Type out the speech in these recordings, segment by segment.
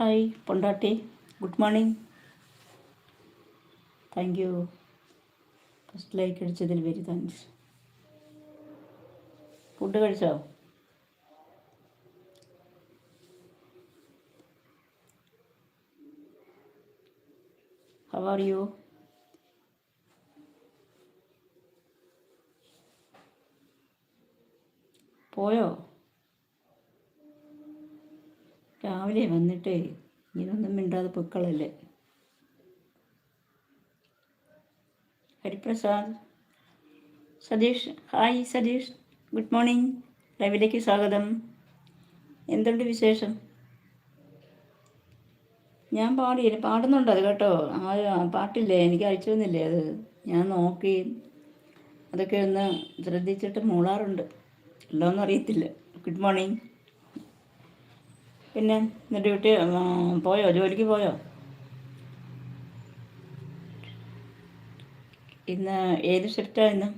Hi പൊണ്ടാട്ടി. Good morning. Thank you first like അടിച്ചതിൽ very thanks food കഴിച്ചോ? How are you പോയോ? രാവിലെ വന്നിട്ടേ ഇങ്ങനൊന്നും മിണ്ടാതെ പൊക്കളല്ലേ Hariprasad. Satheesh. Hi Satheesh. Good morning. ലൈവിലേക്ക് സ്വാഗതം. എന്തുണ്ട് വിശേഷം? ഞാൻ പാടി പാടുന്നുണ്ട് അത് കേട്ടോ. ആ പാട്ടില്ലേ? എനിക്ക് അയച്ചു തന്നില്ലേ അത്? ഞാൻ നോക്കി. അതൊക്കെ ഒന്ന് ശ്രദ്ധിച്ചിട്ട് മൂളാറുണ്ട്. അല്ലോന്നറിയത്തില്ല ഗുഡ് മോർണിംഗ്. പിന്നെ ഡ്യൂട്ടി പോയോ? ജോലിക്ക് പോയോ? ഇന്ന് ഏത് ഷിഫ്റ്റാണ് ഇന്ന്?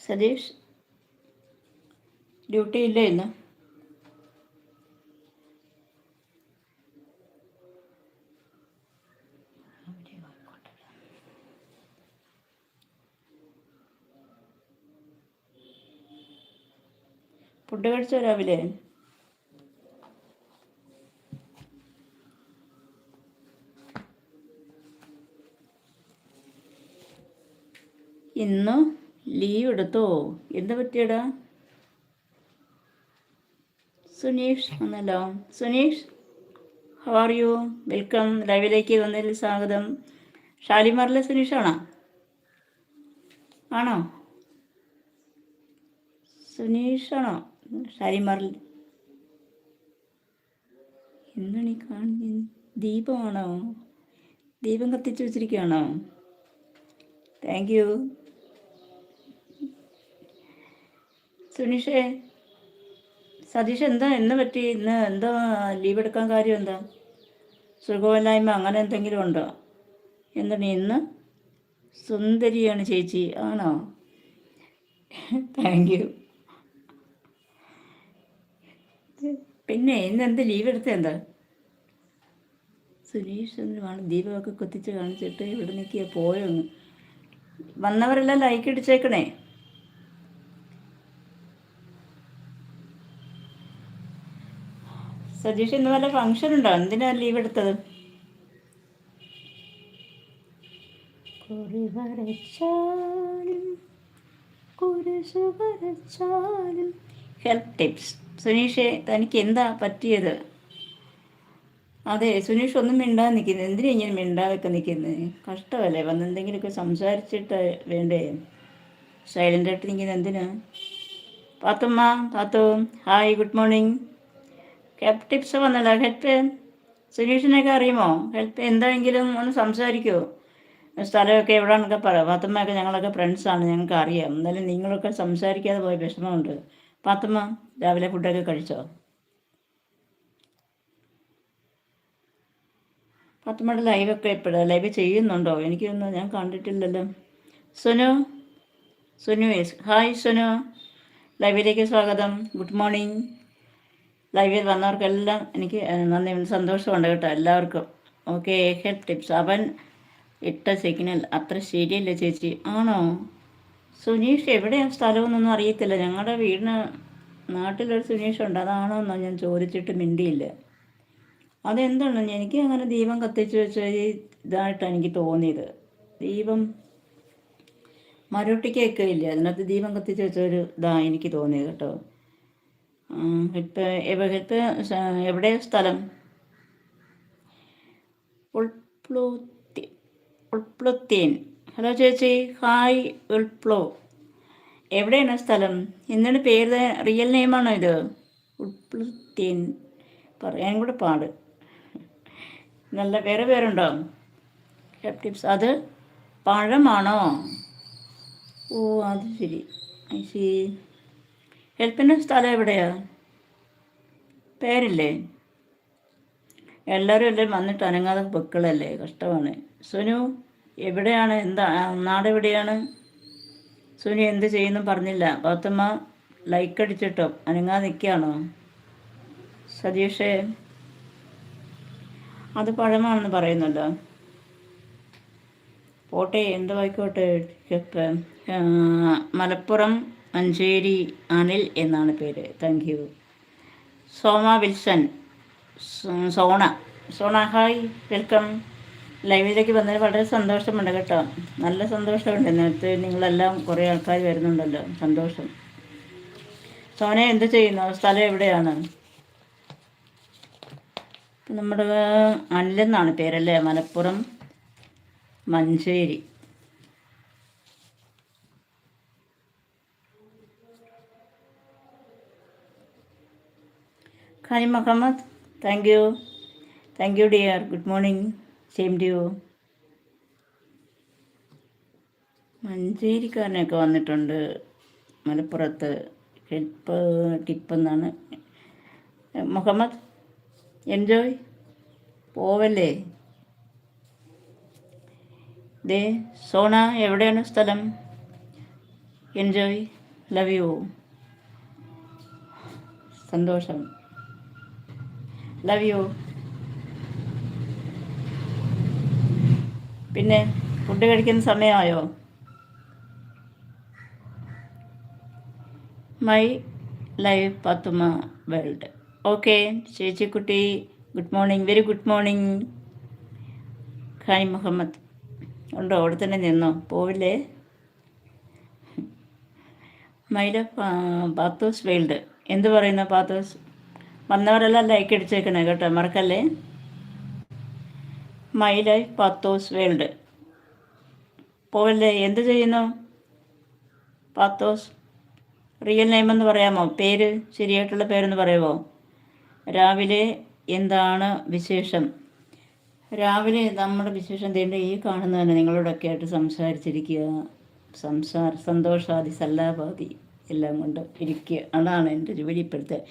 സതീഷ് ഡ്യൂട്ടി ഇല്ല ഇന്ന്? ഫുഡ് കഴിച്ചോ രാവിലെ? ഇന്ന് ലീവ് എടുത്തോ? എന്ത് പറ്റിയടാ? സുനീഷ് വന്നല്ലോ. Suneesh how are you welcome ലൈവിലേക്ക് വന്നതിൽ സ്വാഗതം. ഷാലിമാറിലെ സുനീഷാണോ ആണോ? സുനീഷാണോ ഷാലിമാറിൽ എന്താണ് ഈ കാണുന്നത് ദീപമാണോ? ദീപം കത്തിച്ച് വെച്ചിരിക്കുകയാണോ? താങ്ക് യു സുനീഷേ സതീഷ് എന്താ എന്ന് പറ്റി? ഇന്ന് എന്താ ലീവ് എടുക്കാൻ കാര്യം എന്താ? സുഖമില്ലായ്മ അങ്ങനെ എന്തെങ്കിലും ഉണ്ടോ? എന്താണ് ഇന്ന്? സുന്ദരിയാണ് ചേച്ചി ആണോ? താങ്ക് യു പിന്നെ ഇന്ന് എന്ത് ലീവ് എടുത്ത എന്താ? സുനീഷ് ചന്ദ്രമാണ് ദീപമൊക്കെ കൊത്തിച്ച് കാണിച്ചിട്ട് ഇവിടെ നിൽക്കിയ പോയൊന്ന്. വന്നവരെല്ലാം ലൈക്ക് അടിച്ചേക്കണേ. സതീഷ് ഇന്ന് വല്ല ഫംഗ്ഷൻ ഉണ്ടോ? എന്തിനാ ലീവ് എടുത്തത്? ഹെൽത്ത് ടിപ്സ് സുനീഷെ തനിക്ക് എന്താ പറ്റിയത്? അതെ സുനീഷ് ഒന്നും മിണ്ടാതെ നിൽക്കുന്നത് എന്തിനാ ഇങ്ങനെ മിണ്ടാതൊക്കെ നിൽക്കുന്നത് കഷ്ടമല്ലേ? വന്ന് എന്തെങ്കിലുമൊക്കെ സംസാരിച്ചിട്ട് വേണ്ടേ? സൈലന്റ് ആയിട്ട് നിൽക്കുന്നത് എന്തിനാ? Pathumma Pathu hi good morning help tips വന്നല്ലോ ഹെൽപ്പ് സുനീഷിനൊക്കെ അറിയുമോ? ഹെൽപ്പ് എന്താണെങ്കിലും ഒന്ന് സംസാരിക്കുമോ സ്ഥലമൊക്കെ എവിടെയാണെന്നൊക്കെ പറയാം പാത്തുമ്മയൊക്കെ ഞങ്ങളൊക്കെ ഫ്രണ്ട്സാണ് ഞങ്ങൾക്ക് അറിയാം എന്നാലും നിങ്ങളൊക്കെ സംസാരിക്കാതെ പോയ വിഷമമുണ്ട്. പാത്തുമ്മ രാവിലെ ഫുഡൊക്കെ കഴിച്ചോ? പാത്തുമ്മയുടെ ലൈവൊക്കെ എപ്പോഴാണ് ലൈവ് ചെയ്യുന്നുണ്ടോ? എനിക്കൊന്നും ഞാൻ കണ്ടിട്ടില്ലല്ലോ സുനു സുനു ഹായ് സുനു. ലൈവിലേക്ക് സ്വാഗതം. Good morning. ലൈവിൽ വന്നവർക്കെല്ലാം എനിക്ക് നന്ദി. സന്തോഷമുണ്ട് കേട്ടോ എല്ലാവർക്കും. Okay help tips. അവൻ ഇട്ട സിഗ്നൽ അത്ര ശരിയല്ല ചേച്ചി? ആണോ? സുനീഷ് എവിടെയാണ് സ്ഥലമെന്നൊന്നും അറിയത്തില്ല. ഞങ്ങളുടെ വീടിന് നാട്ടിലൊരു സുനീഷ് ഉണ്ട് അതാണോ എന്നോ ഞാൻ ചോദിച്ചിട്ട് മിണ്ടിയില്ല. അതെന്താണ്? എനിക്ക് അങ്ങനെ ദീപം കത്തിച്ച് വെച്ച ഇതായിട്ടാണ് എനിക്ക് തോന്നിയത്. ദീപം മരോട്ടിക്കൊക്കെ ഇല്ലേ അതിനകത്ത് ദീപം കത്തിച്ച് വെച്ച ഒരു ഇതാണ് എനിക്ക് തോന്നിയത് കേട്ടോ. ഇപ്പം ഇപ്പം എവിടെ സ്ഥലം? ഉൾപ്ലൂത്തി ഉൾപ്ലുത്തീൻ ഹലോ ചേച്ചി ഹായ് ഉൾപ്ലോ. എവിടെയാണ് സ്ഥലം? എന്താണ് പേര് റിയൽ നെയിമാണോ ഇത്? ഉൾപ്ലുത്തീൻ. പറയാൻ കൂടെ പാട്. നല്ല വേറെ പേരുണ്ടോ? ടിപ്സ് അത് പഴമാണോ? ഓ അത് ശരി. ഐ സി ഹെൽപ്പിന്റെ സ്ഥലം എവിടെയാ? പേരില്ലേ? എല്ലാവരും എല്ലാം വന്നിട്ട് അനങ്ങാതെ പൊക്കളല്ലേ? കഷ്ടമാണ്. സുനു എവിടെയാണ്? എന്താ നാട് എവിടെയാണ്? സുനി എന്ത് ചെയ്യുന്നു പറഞ്ഞില്ല. പാത്തമ്മ ലൈക്ക് അടിച്ചിട്ടോ? അനങ്ങാ നിൽക്കുകയാണോ? സതീഷേ അത് പഴമാണെന്ന് പറയുന്നല്ലോ പോട്ടെ എന്തുവായിക്കോട്ടെ ചെപ്പ് മലപ്പുറം മഞ്ചേരി അനിൽ എന്നാണ് പേര്. Thank you Soma Wilson Sona. Sona hi welcome ലൈവിലേക്ക് വന്നതിൽ വളരെ സന്തോഷമുണ്ട് കേട്ടോ. നല്ല സന്തോഷമുണ്ട്. നേരത്തെ നിങ്ങളെല്ലാം കുറേ ആൾക്കാർ വരുന്നുണ്ടല്ലോ. സന്തോഷം. സോന എന്ത് ചെയ്യുന്നു? സ്ഥലം എവിടെയാണ്? നമ്മുടെ അനിലെന്നാണ് പേരല്ലേ? Malappuram Manjeri. Khani Muhammad thank you thank you dear good morning same to you മഞ്ചേരിക്കാരനൊക്കെ വന്നിട്ടുണ്ട് മലപ്പുറത്ത്. ടിപ്പ് എന്നാണ് മുഹമ്മദ് എൻജോയ് പോവല്ലേ? ദേ സോണ എവിടെയാണ് സ്ഥലം? എൻജോയ് ലവ് യു സന്തോഷം. ലവ് യു പിന്നെ ഫുഡ് കഴിക്കുന്ന സമയമായോ? My life Pathuma world okay ചേച്ചിക്കുട്ടി good morning very good morning Khani Muhammad. ഉണ്ടോ? അവിടെ തന്നെ നിന്നോ? പോവില്ലേ? മൈല പാത്തോസ് വേൾഡ് എന്ത് പറയുന്നു പാത്തോസ് വന്നവരെല്ലാം ലൈക്ക് അടിച്ചേക്കണേ കേട്ടോ മറക്കല്ലേ? മൈ ലൈഫ് പാത്തോസ് വേൾഡ് പോവല്ലേ? എന്ത് ചെയ്യുന്നു? പാത്തോസ് റിയൽ നെയിം എന്ന് പറയാമോ? പേര് ശരിയായിട്ടുള്ള പേരെന്ന് പറയുമോ രാവിലെ എന്താണ് വിശേഷം? രാവിലെ നമ്മുടെ വിശേഷം തേണ്ട ഈ കാണുന്നതന്നെ നിങ്ങളോടൊക്കെ ആയിട്ട് സംസാരിച്ചിരിക്കുക. സംസാര സന്തോഷാദി സല്ലാപാതി എല്ലാം കൊണ്ട് ഇരിക്കുക. അതാണ് എന്റെ ജോലി ഇപ്പോഴത്തെ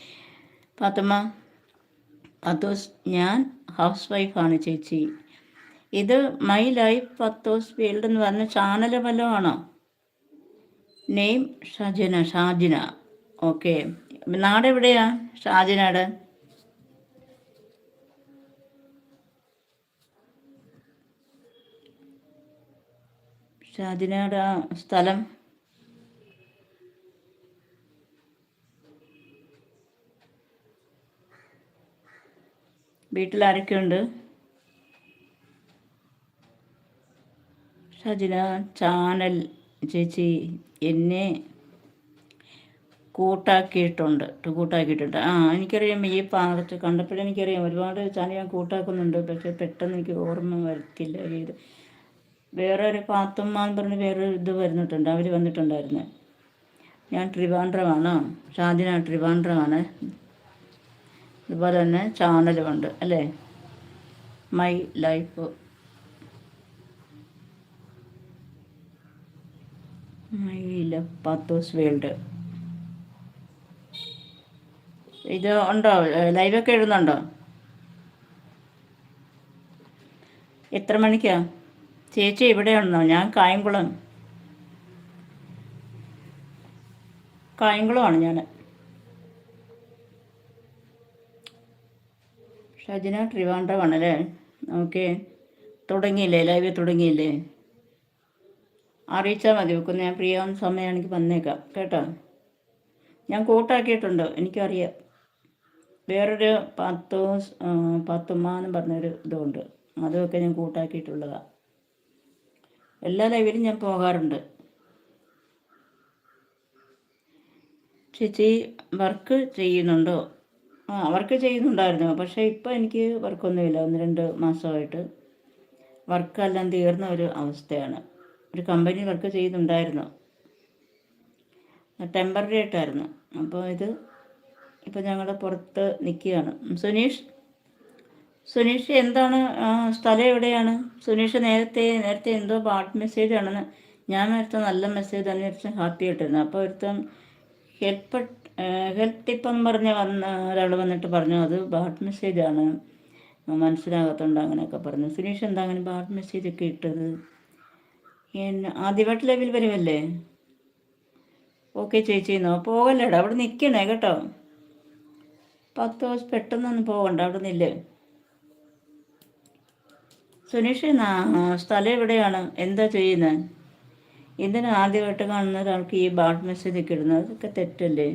പാത്തമ്മ പത്തോസ് ഞാൻ ഹൗസ് വൈഫാണ് ചേച്ചി. ഇത് മൈ ലൈഫ് പത്തോസ് ഫീൽഡ് എന്ന് പറഞ്ഞ ചാനൽ ഫലമാണോ നെയിം ഷാജിന ഷാജിന. ഓക്കെ നാടെവിടെയാ ഷാജിനാട് ഷാജിനാട് ആ സ്ഥലം. വീട്ടിൽ ആരൊക്കെയുണ്ട്? ഷജിന ചാനൽ ചേച്ചി എന്നെ കൂട്ടാക്കിയിട്ടുണ്ട്. കൂട്ടാക്കിയിട്ടുണ്ട്. ആ എനിക്കറിയാം ഈ പാർട്ട് കണ്ടപ്പോഴും എനിക്കറിയാം. ഒരുപാട് ചാനൽ ഞാൻ കൂട്ടാക്കുന്നുണ്ട്. പക്ഷേ പെട്ടെന്ന് എനിക്ക് ഓർമ്മ വരത്തില്ല. ഇത് വേറൊരു പാത്തുമ്മ എന്ന് പറഞ്ഞ് വേറൊരു ഇത് വരുന്നിട്ടുണ്ട്. അവർ വന്നിട്ടുണ്ടായിരുന്നു. ഞാൻ ട്രിവാൻഡ്രമാണ്. ഷാദിന ട്രിവാൻഡ്രമാണ്. അതുപോലെ തന്നെ ചാനലുമുണ്ട്. അല്ലേ? My life my love world. ഇത് ഉണ്ടോ? ലൈവൊക്കെ എഴുതുന്നുണ്ടോ എത്ര മണിക്കാ? ചേച്ചി ഉണ്ടോ? ഞാൻ കായംകുളം. കായംകുളമാണ് ഞാൻ. ഷജിന ട്രിവാൻഡ്രമാണല്ലേ? ഓക്കെ. തുടങ്ങിയില്ലേ? ലൈവ് തുടങ്ങിയില്ലേ? അറിയിച്ചാൽ മതി. വെക്കുന്ന ഞാൻ ഫ്രീ ആവുന്ന സമയമാണെങ്കിൽ വന്നേക്കാം. കേട്ടോ? ഞാൻ കൂട്ടാക്കിയിട്ടുണ്ട്. എനിക്കറിയാം. വേറൊരു പത്ത് പത്തുമ്മ പറഞ്ഞൊരു ഇതുണ്ട്. അതുമൊക്കെ ഞാൻ കൂട്ടാക്കിയിട്ടുള്ളതാണ് എല്ലാ ലൈവിലും ഞാൻ പോകാറുണ്ട്. ചേച്ചി വർക്ക് ചെയ്യുന്നുണ്ടോ? ആ വർക്ക് ചെയ്യുന്നുണ്ടായിരുന്നു. പക്ഷേ ഇപ്പോൾ എനിക്ക് വർക്കൊന്നുമില്ല. ഒന്ന് രണ്ട് മാസമായിട്ട്. വർക്കെല്ലാം തീർന്ന ഒരു അവസ്ഥയാണ്. ഒരു കമ്പനി വർക്ക് ചെയ്യുന്നുണ്ടായിരുന്നു. ടെമ്പററി ആയിട്ടായിരുന്നു. അപ്പോൾ ഇത് ഇപ്പോൾ ഞങ്ങൾ പുറത്ത് നിൽക്കുകയാണ് സുനീഷ്? സുനീഷ് എന്താണ് സ്ഥലം എവിടെയാണ്? സുനീഷ് നേരത്തെ നേരത്തെ എന്തോ പാട്ട് മെസ്സേജ് ആണെന്ന് ഞാൻ നേരത്തെ നല്ല മെസ്സേജ് തന്നെ നേരത്തെ ഹാപ്പി ആയിട്ടിരുന്നു അപ്പോൾ ഒരുത്തം ഹെൽപ്പ് ഹെൽപ്പ് എന്ന് പറഞ്ഞ് വന്ന ഒരാൾ വന്നിട്ട് പറഞ്ഞു അത് ബാഡ് മെസ്സേജാണ് മനസ്സിലാകത്തുണ്ട് അങ്ങനെയൊക്കെ പറഞ്ഞു. സുനീഷ് എന്താ അങ്ങനെ ബാട്ട് മെസ്സേജൊക്കെ ഇട്ടത്? ആദ്യമായിട്ട് ലൈവിൽ വരുമല്ലേ ഓക്കെ ചേച്ചി എന്നോ പോകല്ലേടാ അവിടെ നിൽക്കണേ കേട്ടോ. പത്ത് ദിവസം പെട്ടെന്നൊന്നും പോകണ്ട അവിടെ നില്ലേ. സുനീഷ് സ്ഥലം എവിടെയാണ്? എന്താ ചെയ്യുന്നത് ഇതിന് ആദ്യമായിട്ട് കാണുന്ന ഒരാൾക്ക് ഈ ബാഡ് മെസ്സേജ് ഒക്കെ ഇടുന്നത്. അതൊക്കെ തെറ്റല്ലേ?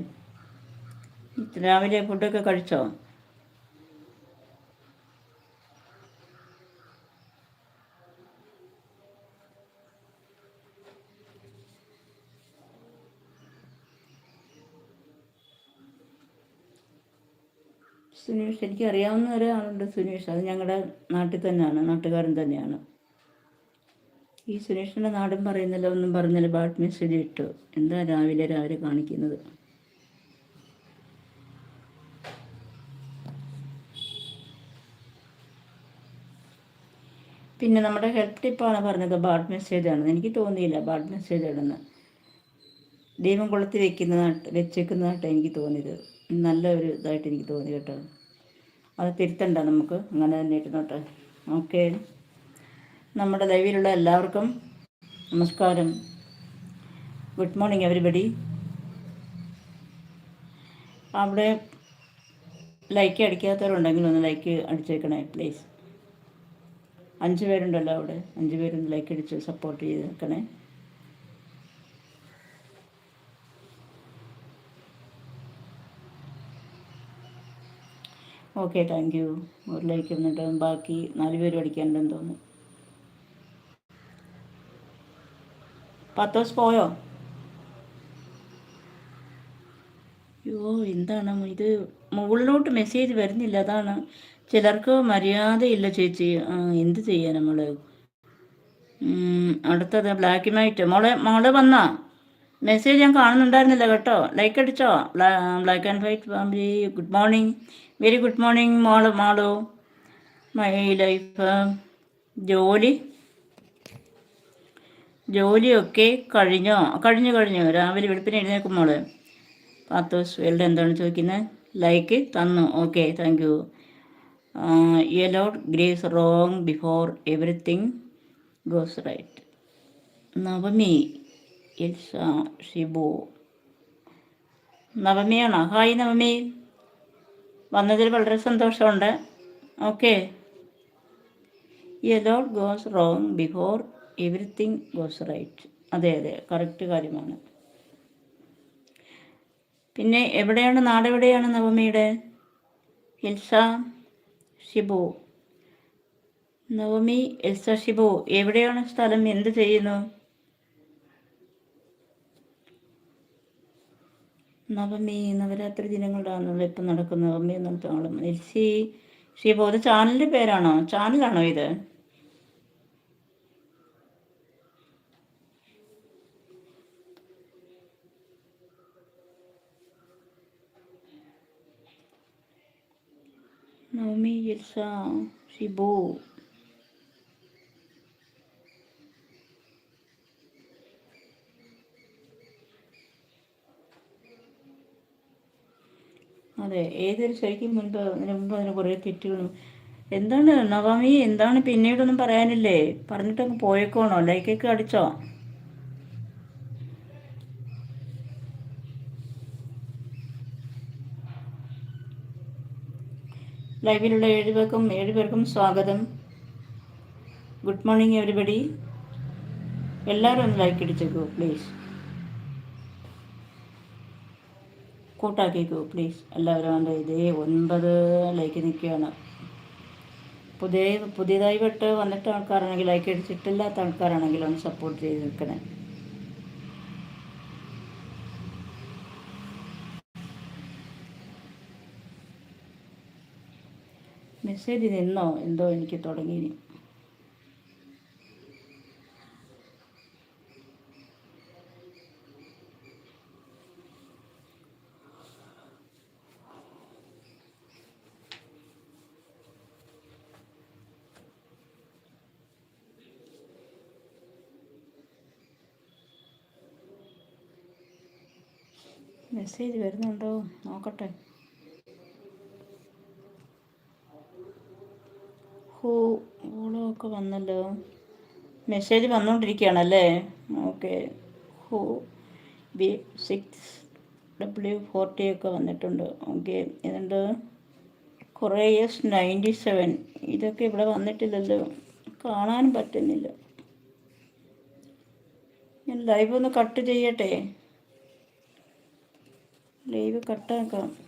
രാവിലെ ഫുഡൊക്കെ കഴിച്ചോ? സുനീഷ് എനിക്ക് അറിയാവുന്ന ഒരാളുണ്ട് സുനീഷ്. അത് ഞങ്ങളുടെ നാട്ടിൽ തന്നെയാണ് നാട്ടുകാരൻ തന്നെയാണ്. ഈ സുനീഷിന്റെ നാടും പറയുന്നില്ല ഒന്നും പറഞ്ഞില്ല. ബാട്ട് മെസ്സേജ് ഇട്ടു. എന്താ രാവിലെ രാവിലെ കാണിക്കുന്നത്? പിന്നെ നമ്മുടെ ഹെൽപ്പ് ടിപ്പാണ് പറഞ്ഞത് ബാഡ് മെസ്സേജാണെന്ന് എനിക്ക് തോന്നിയില്ല ബാഡ് മെസ്സേജ് ആണെന്ന് ദൈവം കൊളുത്തി വെക്കുന്നതായിട്ട് വെച്ചേക്കുന്നതായിട്ട് എനിക്ക് തോന്നിയത്. നല്ല ഒരു ഇതായിട്ട് എനിക്ക് തോന്നി കേട്ടോ. അത് തിരുത്തണ്ട നമുക്ക്. അങ്ങനെ തന്നെ ഇരുന്നോട്ടെ ഓക്കെ. നമ്മുടെ ലൈവിലുള്ള എല്ലാവർക്കും നമസ്കാരം. ഗുഡ് മോർണിംഗ് എവരിബഡി അവിടെ ലൈക്ക് അടിക്കാത്തവരുണ്ടെങ്കിൽ ഒന്ന് ലൈക്ക് അടിച്ചേക്കണേ പ്ലീസ് അഞ്ച് പേരുണ്ടല്ലോ അവിടെ. അഞ്ച് പേരൊന്ന് ലൈക്ക് അടിച്ച് സപ്പോർട്ട് ചെയ്തേക്കണേ. ഓക്കെ താങ്ക് യു ഒരു ലൈക്ക് എന്നിട്ട് ബാക്കി നാല് പേര് പഠിക്കാനുണ്ടെന്ന് തോന്നുന്നു. പത്ത് പോയോ? അയ്യോ എന്താണ് ഇത്? മുകളിലോട്ട് മെസ്സേജ് വരുന്നില്ല അതാണ്. ചിലർക്ക് മര്യാദയില്ല ചേച്ചി. എന്ത് ചെയ്യാൻ നമ്മൾ അടുത്തത് ബ്ലാക്ക് വൈറ്റ് മോളെ മോളെ വന്നാ? മെസ്സേജ് ഞാൻ കാണുന്നുണ്ടായിരുന്നില്ല കേട്ടോ. ലൈക്ക് അടിച്ചോ? Black and white family good morning. Very good morning mall Malu my life ജോലി. ജോലിയൊക്കെ കഴിഞ്ഞോ? കഴിഞ്ഞു കഴിഞ്ഞു. രാവിലെ വെളുപ്പിന് എഴുന്നേക്കും മോൾ. പാത്തോസ് വെൽഡ് എന്താണ് ചോദിക്കുന്നത് ലൈക്ക് തന്നു. Okay thank you യെലോഡ് grace wrong before everything goes right Navami Elsa Shibu. നവമിയാണോ? Hi Navami. വന്നതിൽ വളരെ സന്തോഷമുണ്ട്. Okay a goes wrong before everything goes right അതെ അതെ കറക്റ്റ് കാര്യമാണ്. പിന്നെ എവിടെയാണ് നാടെവിടെയാണ് നവമിയുടെ? എൽസ ഷിബു. നവമി എൽസ ഷിബു എവിടെയാണ് സ്ഥലം? എന്ത് ചെയ്യുന്നു? നവമി നവരാത്രി ദിനങ്ങളിലാണ് ഇപ്പം നടക്കുന്ന നവമി ആളും എൽസി ശ്രീ ബോധ ചാനലിന്റെ പേരാണോ? ചാനലാണോ ഇത്? നവമി എൽസ ഷിബു അതെ ഏതൊരു ശരിക്കും മുൻപ് അതിന് മുമ്പ് അതിന് കുറേ തെറ്റുകളും. എന്താണ് നവാമി? എന്താണ് പിന്നീടൊന്നും പറയാനില്ലേ? പറഞ്ഞിട്ട് അങ്ങ് പോയേക്കോണോ ലൈക്കൊക്കെ അടിച്ചോ? ലൈവിലുള്ള ഏഴുപേർക്കും ഏഴുപേർക്കും സ്വാഗതം. Good morning everybody. എല്ലാവരും ഒന്ന് ലൈക്ക് അടിച്ചേക്കൂ പ്ലീസ്. കൂട്ടാക്കിക്കോ പ്ലീസ് എല്ലാവരും എന്റെ ഇതേ ഒൻപത് ലൈക്ക് നിൽക്കുകയാണ്. പുതിയ പുതിയതായി വിട്ട് വന്നിട്ട് ആൾക്കാരാണെങ്കിൽ ലൈക്ക് അടിച്ചിട്ടില്ലാത്ത ആൾക്കാരാണെങ്കിൽ ഒന്ന് സപ്പോർട്ട് ചെയ്ത് നിൽക്കണേ. മെസ്സേജ് നിന്നോ? എന്തോ എനിക്ക് തുടങ്ങി മെസ്സേജ് വരുന്നുണ്ടോ? നോക്കട്ടെ. ഹോ ഓളൊക്കെ വന്നല്ലോ മെസ്സേജ് വന്നുകൊണ്ടിരിക്കുകയാണല്ലേ ഓക്കെ. ഹോ ബി സിക്സ് ഡബ്ല്യു ഫോർട്ടി ഒക്കെ വന്നിട്ടുണ്ട്. ഓക്കെ ഇതുണ്ട് കുറേ എസ് നയന്റി സെവൻ. ഇതൊക്കെ ഇവിടെ വന്നിട്ടില്ലല്ലോ. കാണാനും പറ്റുന്നില്ല. ഞാൻ ലൈവ് ഒന്ന് കട്ട് ചെയ്യട്ടെ? ലൈവ് കട്ടാക്കാം.